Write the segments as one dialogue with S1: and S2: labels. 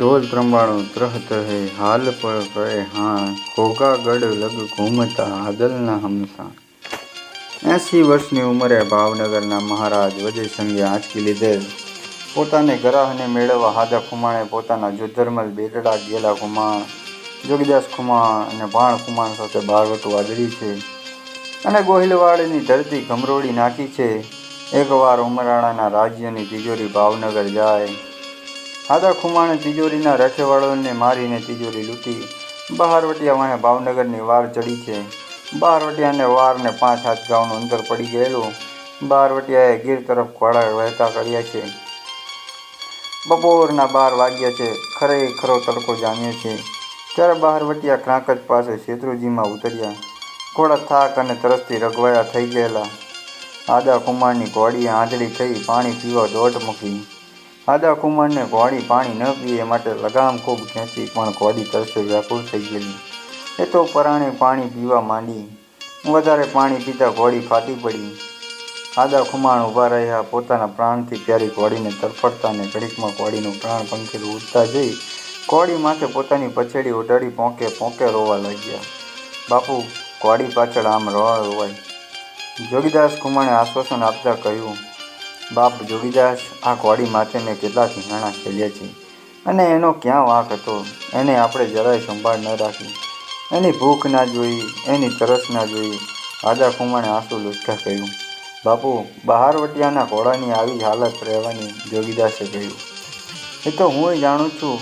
S1: ઢોલ ત્રંબાણું ત્રહ ત્રહે હાલ પર કરે હા ઘોઘા લગ ઘૂમતા હાદલના હમસા એસી વર્ષની ઉંમરે ભાવનગરના મહારાજ વજયસંગે આંચકી લીધેલ. પોતાને ગરાહને મેળવવા હાદા ખુમાણે પોતાના જોધરમલ બેટડા ગેલા ખુમાણ, જોગીદાસ ખુમાણ અને ભાણ ખુમાણ સાથે બારવટું આદરી છે. અને ગોહિલવાડની ધરતી ઘમરોળી નાખી છે. એકવાર ઉમરાણાના રાજ્યની તિજોરી ભાવનગર જાય. હાદા ખુમાણે તિજોરીના રખેવાળોને મારીને તિજોરી લૂંટી. બહારવટિયા વાહે ભાવનગરની વાર ચડી છે. બહારવટિયાને વારને પાંચ હાથ ગાઉનું અંતર પડી ગયેલું. બહારવટિયાએ ગીર તરફ ઘોડા વહેતા કર્યા છે. બપોરના બાર વાગ્યા છે. ખરેખરો તડકો જામ્યો છે. ત્યારે બહારવટિયા ક્રાંકજ પાસે શેત્રુજીમાં ઉતર્યા. ઘોડા થાક અને તરસથી રઘવાયા થઈ ગયેલા. આદા કુમારની ઘોડીએ આંધળી થઈ પાણી પીવા દોટ મૂકી. આદા કુમારને ઘોડી પાણી ન પીએ માટે લગામ ખૂબ ખેંચી પણ ઘોડી તરસે વ્યાકુળ થઈ ગયેલી. એ તો પરાણે પાણી પીવા માંડી. વધારે પાણી પીતા ઘોડી ફાટી પડી. આદા ખુમાણ ઊભા રહ્યા, પોતાના પ્રાણથી પ્યારી ઘોડીને તરફડતા અને ઘડીકમાં ઘોડીનું પ્રાણ પંખેલું ઉડતા જઈ ઘોડી માથે પોતાની પછેડી ઉડાડી પોંકે પોંકે રોવા લાગ્યા. બાપુ ઘોડી પાછળ આમ રોવા રોવાય. જોગીદાસ કુમાણે આશ્વાસન આપતા કહ્યું બાપ જોગીદાસ આ ઘોડી માટે મેં કેટલા સિંહાણા ખેલ્યા છે? અને એનો ક્યાં વાંક હતો? એને આપણે જરાય સંભાળ ન રાખી. એની ભૂખ ના જોઈ, એની તરસ ના જોઈ રાજા કુમાણે આંસુ લૂછતા કહ્યું બાપુ બહારવટિયાના ઘોડાની આવી હાલત રહેવાની જોગીદાસે કહ્યું. એ તો હું જાણું છું.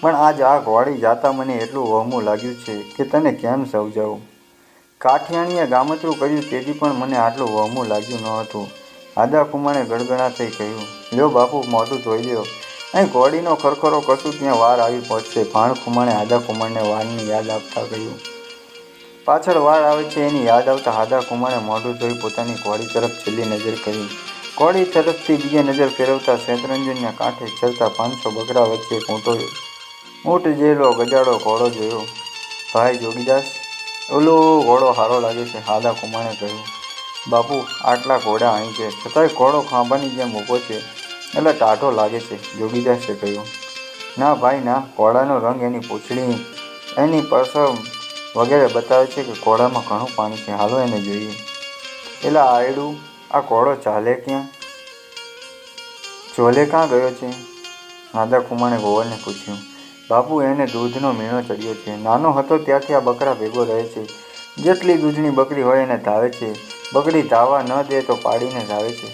S1: પણ આજ આ ઘોડી જાતા મને એટલું વહમું લાગ્યું છે કે તને કેમ સમજાવું? કાઠિયાણીએ ગામતરું કર્યું તેથી પણ મને આટલું વહમું લાગ્યું ન હતું આદા ગડગડા થઈ કહ્યું, લ્યો બાપુ, મોઢું ધોઈ લ્યો. અહીં ઘોડીનો ખરખરો કશું ત્યાં વાર આવી પહોંચશે. ભાણ કુમારે આદા કુમારને વારની યાદ આપતા કહ્યું. પાછળ વાર આવે છે એની યાદ આવતા આદા કુમારે મોઢું ધોઈ પોતાની ઘોડી તરફ છેલ્લી નજર કરી. ઘોડી તરફથી બીજે નજર ફેરવતા શેતરંજનના કાંઠે ચરતા પાંચસો બકરા વચ્ચે ઊંટો ઊંટ જેલો ગજાડો ઘોડો જોયો. ભાઈ જોગીદાસ, ઓલો ઘોડો સારો લાગે છે હાદા કુમારે કહ્યું. બાપુ, આટલા ઘોડા અહીં છે. છતાંય ઘોડો ખાંભાની જેમ ઊભો છે. એટલે ટાઢો લાગે છે, જોગીદાસે કહ્યું. ના ભાઈ, ના ઘોડાનો રંગ એની પૂંછડી, એની પરસવ વગેરે બતાવે છે કે ઘોડામાં ઘણું પાણી છે. હાલો એને જોઈએ. એટલે આયડું, આ ઘોડો ચાલે ક્યાં? ચોલે ક્યાં ગયો છે? નાદા કુમારે ગોવરને પૂછ્યું. બાપુ, એને દૂધનો મીણો ચડ્યો છે. નાનો હતો ત્યારથી આ બકરા ભેગો રહે છે. જેટલી દૂધની બકરી હોય એને ધાવે છે. બકરી ધાવા ન દે તો પાડીને ધાવે છે.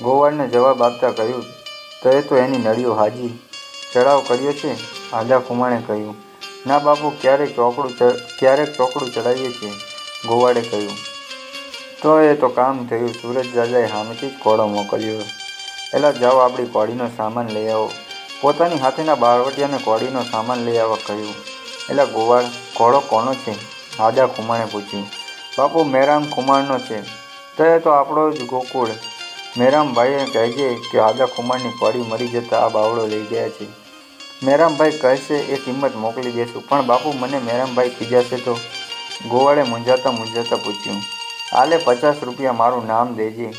S1: ગોવાળને જવાબ આપતા કહ્યું તો એ તો એની નળીઓ હાજી. ચડાવ કર્યો છે આદા કુમાણે કહ્યું, ના બાપુ, ક્યારેક ચોકડું ક્યારેક ચોકડું ચડાવીએ છીએ. ગોવાળે કહ્યું તો એ તો કામ થયું, સુરજ દાદાએ સામેથી જ ઘોડો મોકલ્યો એલા જાઓ આપણી કોળીનો સામાન લઈ આવો. પોતાની હાથેના બાળવટિયાને કોળીનો સામાન લઈ આવવા કહ્યું, એલા ગોવાળ ઘોડો કોનો છે? આદા કુમાણે પૂછ્યું બાપુ, મેરામ કુમારનો છે. તો તો આપણો જ ગોકુળ. મેરામભાઈએ કહેજે કે આદા કુમારની ઘોડી મરી જતાં આ બાવળો લઈ ગયા છે. મેરામભાઈ કહેશે એ કિંમત મોકલી દેશું, પણ બાપુ મને મેરામભાઈ ખીજાશે તો? ગોવાળે મૂંઝાતા મૂંઝાતા પૂછ્યું. આલે પચાસ રૂપિયા મારું નામ દેજે.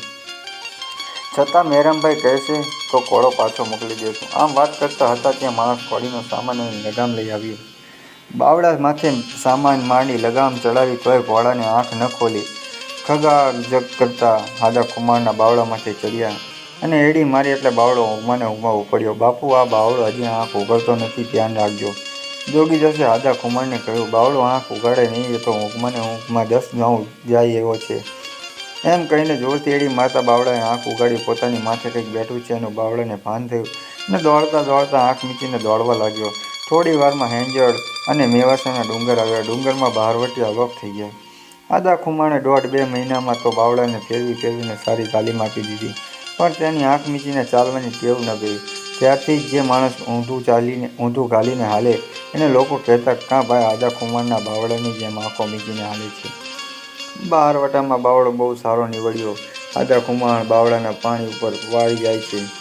S1: છતાં મેરામભાઈ કહેશે તો કોળો પાછો મોકલી દેશું. આમ વાત કરતા હતા ત્યાં માણસ કોળીનો સામાન અને લગામ લઈ આવ્યો. બાવડા માથે સામાન માંડી લગામ ચડાવી તોય ઘોડાને આંખ ન ખોલી. ખગા જગ કરતા હાદા કુમારના બાવડામાંથી ચડ્યા. અને એડી મારી એટલે બાવળો ઊંઘમાને ઊંઘમાં ઉપડ્યો બાપુ, આ બાવળો હજી આંખ ઉઘડતો નથી, ધ્યાન રાખજો. જોગી જશે. હાદા કુમારને કહ્યું, બાવળો આંખ ઉગાડે નહીં, એ તો ઊંઘમાને ઊંઘમાં દસ નવ જાય એવો છે. એમ કહીને જોરથી એડી મારતા બાવળાએ આંખ ઉગાડી પોતાની માથે કંઈક બેઠું છે એનું બાવળાને ભાન થયું. અને દોડતા દોડતા આંખ મીચીને દોડવા લાગ્યો. થોડી વારમાં હેંજળ અને મેવાસાના ડુંગર આવ્યા. ડુંગરમાં બહારવટી અવપ થઈ ગયા. આદા ખુમાણે દોઢ બે મહિનામાં તો બાવળાને ફેરવી ફેરવીને સારી તાલીમ આપી દીધી. પણ તેની આંખ મીચીને ચાલવાની ટેવ ન ગઈ. ત્યારથી જે માણસ ઊંધું ચાલીને, ઊંધું ગાલીને હાલે, એને લોકો કહેતા, કાં ભાઈ, આદા કુમારના બાવળાની જેમ આંખો મીચીને હાલે છે. બહારવટામાં બાવળો બહુ સારો નીવડ્યો. આદા ખુમાણ બાવળાના પાણી ઉપર વાળી જાય છે.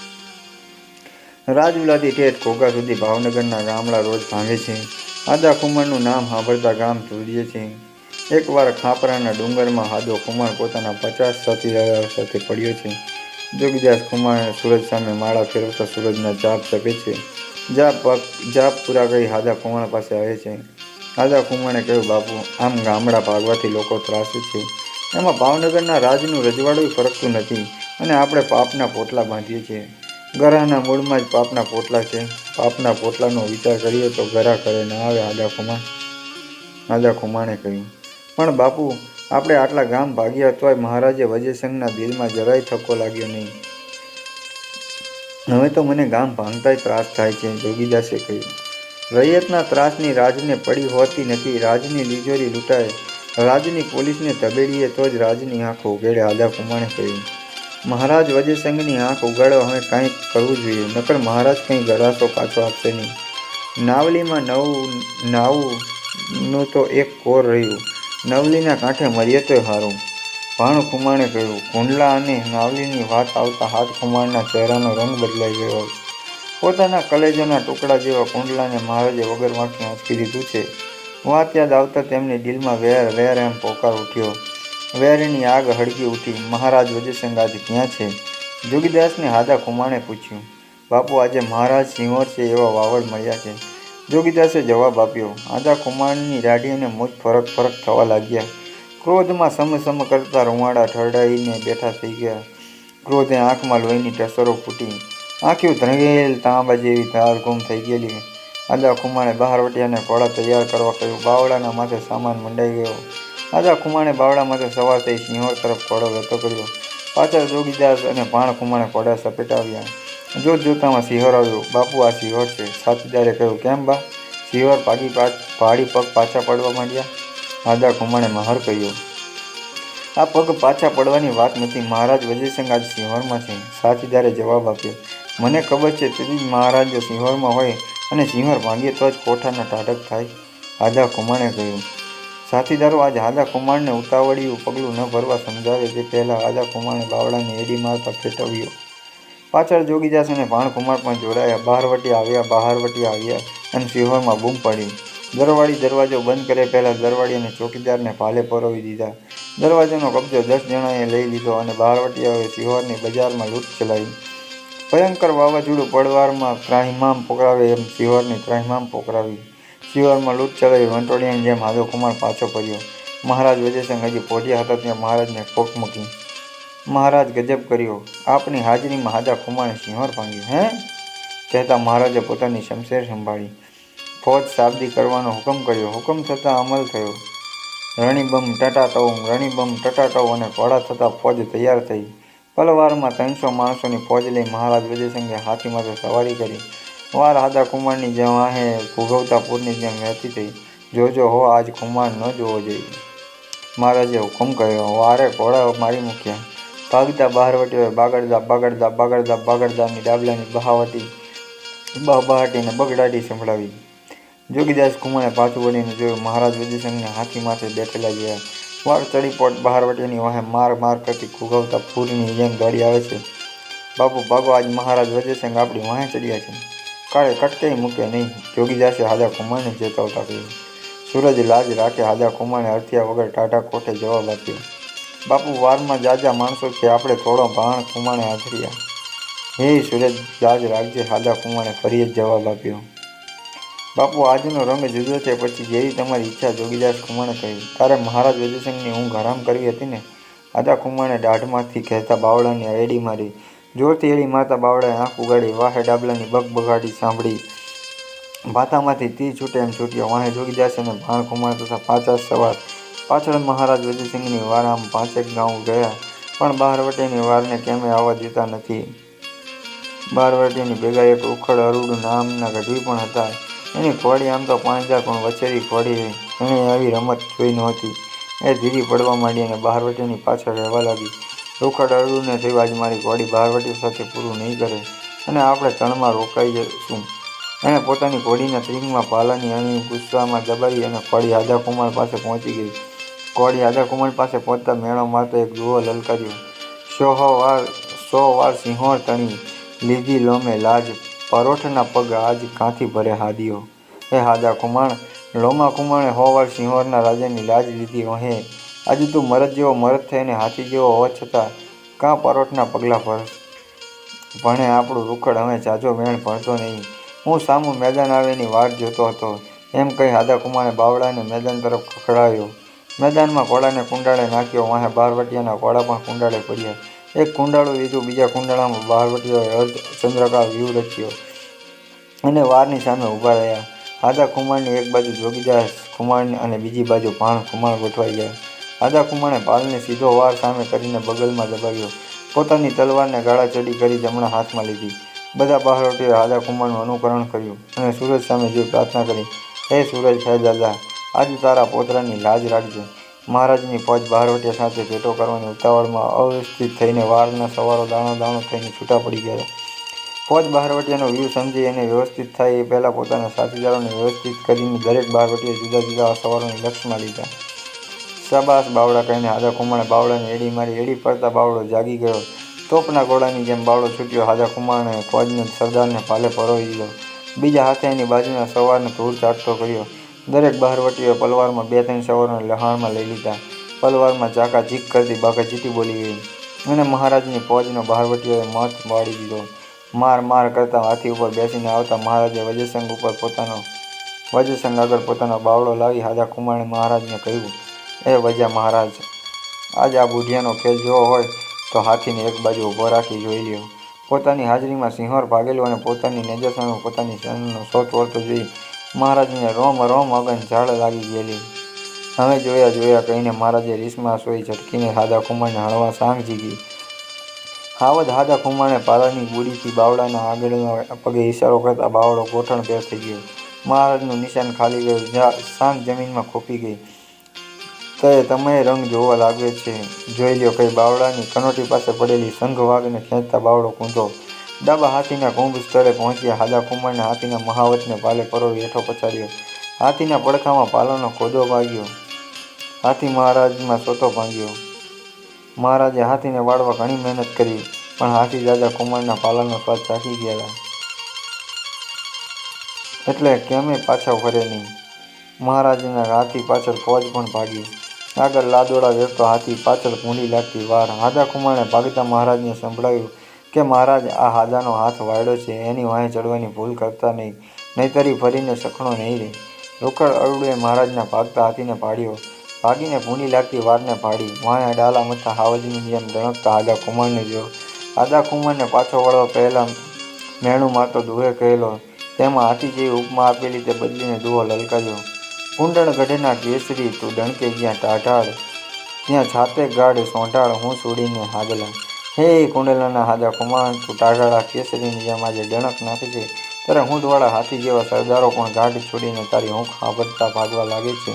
S1: રાજુલાથી ઠેઠ ઘોઘા સુધી ભાવનગરના ગામડા રોજ ભાંગે છે. આદા ખુમાણનું નામ સાંભળતા ગામ ચૂરીએ છે. એકવાર ખાપરાના ડુંગરમાં હાદો કુમાર પોતાના પચાસ સાથી સાથે પડ્યો છે. જોગીદાસ કુમાર સૂરજ સામે માળા ફેરવતા સૂરજના જાપ ચપે છે. જાપ જાપ પૂરા કરી હાદા કુમાર પાસે આવે છે. હાદા કુમારે કહ્યું, બાપુ, આમ ગામડા ભાગવાથી લોકો ત્રાસે છે. એમાં ભાવનગરના રાજનું રજવાડું ફરકતું નથી અને આપણે પાપના પોટલા બાંધીએ છીએ. ગરાના મૂળમાં જ પાપના પોટલા છે. પાપના પોટલાનો વિચાર કરીએ તો ગરા કરે ના આવે, આદા ખુમાણ. આદા ખુમાણે કહ્યું, પણ બાપુ, આપણે આટલા ગામ ભાગ્યા તોય મહારાજે વજયસંઘના દિલમાં જરાય થકો લાગ્યો નહીં. હવે તો મને ગામ ભાંગતાય ત્રાસ થાય છે, જોગીદાસે કહ્યું. રૈયતના ત્રાસની રાજને પડી હોતી નથી, રાજની તિજોરી લૂંટાય. રાજની પોલીસને તબેડીએ તો જ રાજની આંખો ઉઘેડે, આદા કુમાણે કહ્યું. મહારાજ વજયસંઘની આંખ ઉગાડવા હવે કાંઈક કરવું જોઈએ. નકર મહારાજ કંઈ ગરાસો પાછો આપશે નહીં. નાવલીમાં નવું, નાવનું તો એક કોર રહ્યું. નવલીના કાંઠે મરીએ તોય હારું. ભાણું ખુમાણે કહ્યું, કુંડલા અને નાવલીની વાત આવતા હાથ ખુમાણના ચહેરાનો રંગ બદલાઈ ગયો પોતાના કલેજાના ટુકડા જેવા કુંડલાને મહારાજે વગર વાંખી આંચકી દીધું છે. વાત યાદ આવતા તેમની દિલમાં વેર વેર એમ પોકાર ઉઠ્યો. વેરની આગ હળગી ઉઠી. મહારાજ વજયસિંહ આજે ક્યાં છે? જોગીદાસને હાદા ખુમાણે પૂછ્યું. બાપુ, આજે મહારાજ સિંહોર છે એવા વાવડ મળ્યા છે. જોગીદાસે જવાબ આપ્યો. આદા ખુમાણની રાઢી અને મોજ ફરક ફરક થવા લાગ્યા. ક્રોધમાં સમ સમ કરતા રૂવાડા ઠરડાઈને બેઠા થઈ ગયા. ક્રોધે આંખમાં લોહીની ટસરો ફૂટી. આંખ્યું ધ્રંગેલ તાંબા જેવી ધાર ગુમ થઈ ગયેલી. આદા બહાર વટ્યાને ઘોડા તૈયાર કરવા કહ્યું. બાવળાના માથે સામાન મંડાઈ ગયો. આદા ખુમાણે બાવળા સવાર થઈ સિંહોર તરફ ઘોડો વહેતો કર્યો. પાછળ જોગીદાસ અને ભાણ ખુમાણે ઘોડા સપેટાવ્યા જોત જોતામાં સિંહોર આવ્યો. બાપુ, આ સિંહોર છે. સાથીદારે કહ્યું, કેમ બા? સિંહોર પાડી પહાડી પગ પાછા પડવા માંડ્યા. રાજા ખુમાણે મહાર કહ્યું, આ પગ પાછા પડવાની વાત નથી. મહારાજ વજયસંગ આજ સિંહોરમાં છે. સાથીદારે જવાબ આપ્યો, મને ખબર છે તેથી જ મહારાજ જો સિંહોરમાં હોય અને સિંહોર ભાંગીએ તો જ કોઠાના ટાઢક થાય. રાજા ખુમાણે કહ્યું સાથીદારો, આજ આદા કુમારને ઉતાવળિયું પગલું ન ભરવા સમજાવે તે પહેલાં આદા કુમારને બાવળાને એડી મારતા ફેટવ્યો. પાછળ જોગીદાસ અને ભાણકુમાર પણ જોડાયા. બહારવટી આવ્યા બહારવટી આવ્યા અને સિંહોરમાં બૂમ પડી. દરવાળી દરવાજો બંધ કરે પહેલાં દરવાળી અને ચોકીદારને ભાલે પરોવી દીધા. દરવાજાનો કબજો દસ જણાએ લઈ લીધો અને બહારવટીયાઓએ સિંહોરની બજારમાં લૂંટ ચલાવી. ભયંકર વાવાઝોડું પડવારમાં ત્રાહિમામ પોકરાવે એમ સિંહોરની ત્રાહિમામ પોકરાવી સિંહોરમાં લૂંટ ચલાવી વંટોળિયાની જેમ હાજો કુમાર પાછો ફર્યો. મહારાજ વજયસંગ હજી પહોંચ્યા હતા ત્યાં મહારાજને કોક મૂકી. મહારાજ ગજબ કર્યો. આપની હાજરીમાં હાજા કુમારે સિંહોર ભાંગ્યું, હે? કહેતા મહારાજે પોતાની શમશેર સંભાળી. ફોજ સાબદી કરવાનો હુકમ કર્યો. હુકમ થતાં અમલ થયો. રણીબમ ટટાટવ રણીબમ ટટાટવ અને ઘોડા થતાં ફોજ તૈયાર થઈ. પલવારમાં ત્રણસો માણસોની ફોજ લઈ મહારાજ વિજયસિંહે હાથીમાંથી સવારી કરી. વાર હાદા કુમારની જેમ આહે ભોગવતા પૂરની જેમ વહેતી થઈ. જોજો હો, આજ કુમાર ન જોવો જોઈએ. મહારાજે હુકમ કર્યો, વારે ઘોડા મારી મૂક્યા. ભાગતા બહારવટીઓએ બાગડદા બાગડદા બાગડદા બાગડદાની ડાબલાની બહાવટી બહાટીને બગડાટી સંભળાવી. જોગીદાસ કુમારે પાછું વળીને જોયું, મહારાજ વિજયસંઘને હાથી માથે બેઠેલા ગયા વાર ચડી પોટ બહારવટીની વાહે માર માર કરતી ઘૂઘવતા પૂરીની જેમ દોડી આવે છે. બાપુ, ભાગો, આજ મહારાજ વજયસિંહ આપણી વાહે ચડ્યા છે. કાળે કટકે મૂકે નહીં. જોગીદાસે હાદા કુમારને ચેતવતા કહ્યું. સૂરજ લાજ રાખે હાદા કુમારને અર્થ્યા વગર ટાટા કોઠે જવાબ આપ્યો. બાપુ, વારમાં જાજા માણસો છે, આપણે થોડો ભાણ કુમાણે આથર્યા હે સૂરજ લાજ રાખજે હાદા કુમાણે ફરી જ જવાબ આપ્યો. બાપુ, આજનો રંગ જુદો છે, પછી જેવી તમારી ઈચ્છા જોગીદાસ કુમાણે કહ્યું તારે મહારાજ વજુસિંહની ઊંઘ હરામ કરવી હતી ને? આદા કુમાણે દાઢમાંથી કહેતા બાવળાની એડી મારી. જોરથી એડી માતા બાવળાએ આંખ ઉગાડી વાહે ડાબલાની બગબગાટી સાંભળી. ભાતામાંથી તી છૂટે એમ છૂટ્યો. વાહે જોગીદાસ અને ભાણ કુમાર તથા પાછા સવાર. પાછળ મહારાજ વિજયસિંહની વાર આમ પાંચેક ગાઉં ગયા, પણ બહારવટીની વારને કેમે આવવા દેતા નથી. બહારવટીની ભેગા એક ઉખડ અરુડ નામના ગઢવી પણ હતા. એની ઘોડી આમ તો પાંજા પણ વચેરી ઘોડી એણે આવી રમત જોઈ નહોતી. એ ધીરી પડવા માંડી અને બહારવટીની પાછળ રહેવા લાગી. ઉખડ અરુડને થયું આજ મારી ઘોડી બહારવટી સાથે પૂરું નહીં કરે અને આપણે તણમાં રોકાઈ જશું એણે પોતાની ઘોડીના ત્રિંગમાં પાલાની અણી ગુસ્સામાં દબાવી અને ઘોડી આદાકુમાર પાસે પહોંચી ગઈ. ઘોડી આદાકુમાર પાસે પહોંચતા મેળો મારતો એક જુઓ લલકાર્યો. સો વાર સો વાર સિંહોર તણી. લીધી લોમે લાજ. પરોઠના પગ આજ કાંથી ભરે હાદીઓ? હે હાદા કુમાણ લોમા કુમાણે હો વાર સિંહોરના રાજાની લાજ લીધી વહે આજે તું મરદ જેવો મરદ થઈને હાથી જેવો હોવા છતાં કાં પરોઠના પગલાં ભર? ભણે આપણું રૂખડ હવે જાજો વેણ ભણતો નહીં. હું સામું મેદાન આવેની વાટ જોતો હતો. એમ કહી હાદાકુમારે બાવળાને મેદાન તરફ ખખડાવ્યો મેદાનમાં કોળાને કુંડાળે નાખ્યો. વાહે બારવટિયાના કોળા પણ કુંડાળે પડ્યા એક કુંડાળું લીધું, બીજા કુંડાળામાં બારવટીઓએ અર્ધ ચંદ્રકા વ્યૂહ રચ્યો અને વારની સામે ઊભા રહ્યા. હાદા કુમારની એક બાજુ જોગીદાસ કુમાર અને બીજી બાજુ ભાણ કુમાર ગોઠવાઈ ગયા. હાદા પાલને સીધો વાર સામે કરીને બગલમાં દબાવ્યો. પોતાની તલવારને ગાળા ચડી કરી જમણા હાથમાં લીધી. બધા બહારોટીઓએ હાદા ખુમાણનું અનુકરણ કર્યું અને સૂરજ સામે જોઈ પ્રાર્થના કરી, હે સૂરજ, હે આજે તારા પોતરાની લાજ રાખજે. મહારાજની ફોજ બહારવટિયા સાથે ભેટો કરવાની ઉતાવળમાં અવ્યવસ્થિત થઈને વારના સવારો દાણો દાણો થઈને છૂટા પડી ગયા. ફોજ બહારવટિયાનો વ્યૂહ સમજી એને વ્યવસ્થિત થાય એ પહેલાં પોતાના સાથીદારોને વ્યવસ્થિત કરીને દરેક બહારવટીએ જુદા જુદા સવારોને લક્ષમાં લીધા. શાબાશ બાવળા કહીને હાજા કુમાણે બાવળાને એડી મારી એડી પડતા બાવળો જાગી ગયો. તોપના ગોળાની જેમ બાવળો છૂટ્યો, હાજા કુમાણે ફોજને સરદારને પાલે પરોવી દીધો બીજા હાથે એની બાજુના સવારને ધૂળ ચાટતો કર્યો. દરેક બહારવટીઓએ પલવારમાં બે ત્રણ સવારોને લહાણમાં લઈ લીધા. પલવારમાં ઝાકા ઝીક કરતી બાકા ચીટી બોલી ગઈ. અને મહારાજની ફોજનો બહારવટીઓએ મત વાળી દીધો. માર માર કરતા હાથી ઉપર બેસીને આવતા મહારાજે વજયસંઘ ઉપર પોતાનો વજયસંઘ આગળ પોતાનો બાવળો લાવી હાજા કુમાણે મહારાજને કહ્યું એ વજા મહારાજ, આજ આ બુઢિયાનો ખેલ જોવો હોય તો હાથીને એક બાજુ ઊભો રાખી જોઈ લ્યો. પોતાની હાજરીમાં સિંહોર ભાગેલું અને પોતાની નજર સામે પોતાની સેનાનો શોધ વળતો જોઈ મહારાજને રોમ રોમ અગન ઝાડ લાગી ગયેલી. હવે જોયા જોયા કહીને મહારાજે રીસમાં સોઈ ઝટકીને હાદા કુમારને હળવા સાંગ જીગી હાવદ હાદા કુમારને પાલાની બુડીથી બાવળાના આગળના પગે ઇશારો કરતા બાવળો ગોઠણ પેર થઈ ગયો. મહારાજનું નિશાન ખાલી ગયું સાંગ જમીનમાં ખોપી ગઈ. તો તમે રંગ જોવા લાગે છે. જોઈ લ્યો કઈ બાવળાની કનોટી પાસે પડેલી સંઘ વાઘને ખેંચતા બાવળો કૂંધો. ડાબા હાથીના કુંભ સ્થળે પહોંચ્યા. હાદા કુંભારને હાથીના મહાવતને પાલે પરોવી હેઠો પછાડ્યો. હાથીના પડખામાં પાલાનો ખોદો ભાગ્યો. હાથી મહારાજમાં સોતો ભાંગ્યો. મહારાજે હાથીને વાળવા ઘણી મહેનત કરી, પણ હાથી દાદા કુમારના પાલાનો સ્વાદ ચાખી ગયા એટલે કેમે પાછા ફરે નહીં? મહારાજના હાથી પાછળ ફોજ પણ ભાગી આગળ લાદોડા વેરતો હાથી પાછળ ભૂંડી લાગતી વાર હાદા કુમારને ભાગતા મહારાજને સંભળાવ્યું કે મહારાજ, આ હાદાનો હાથ વાળ્યો છે. એની વાંહે ચડવાની ભૂલ કરતા નહીં, નહીતરી ફરીને સખણો નહીં રહે રોકડ અરુડે મહારાજના ભાગતા હાથીને પાડ્યો. ભાગીને ભૂંડી લાગતી વારને પાડી. વાંહે ડાલા મથા હાવજની જેમ દણકતા હાદા કુમારને જો હાદા કુમારને પાછો વળવા પહેલાં મેણું માતો દુહે કહેલો, તેમાં હાથી જેવી ઉપમા આપેલી તે બદલીને દુહો લલકાર્યો. કુંડળ ગઢના કેસરી તું ડણકે ગયા ટાઢાળ. ત્યાં છાતે ગાઢ સોંઢાળ હું છોડીને હાગલા હે કુંડલાના હાદા કુમાર, તું ટાઢાળા કેસરીની જેમ આજે ડણક નાખજે. ત્યારે હું દ્વારા હાથી જેવા સરદારો પણ ગાઢ છોડીને તારી હુંખ સાંભળતા ભાગવા લાગે છે.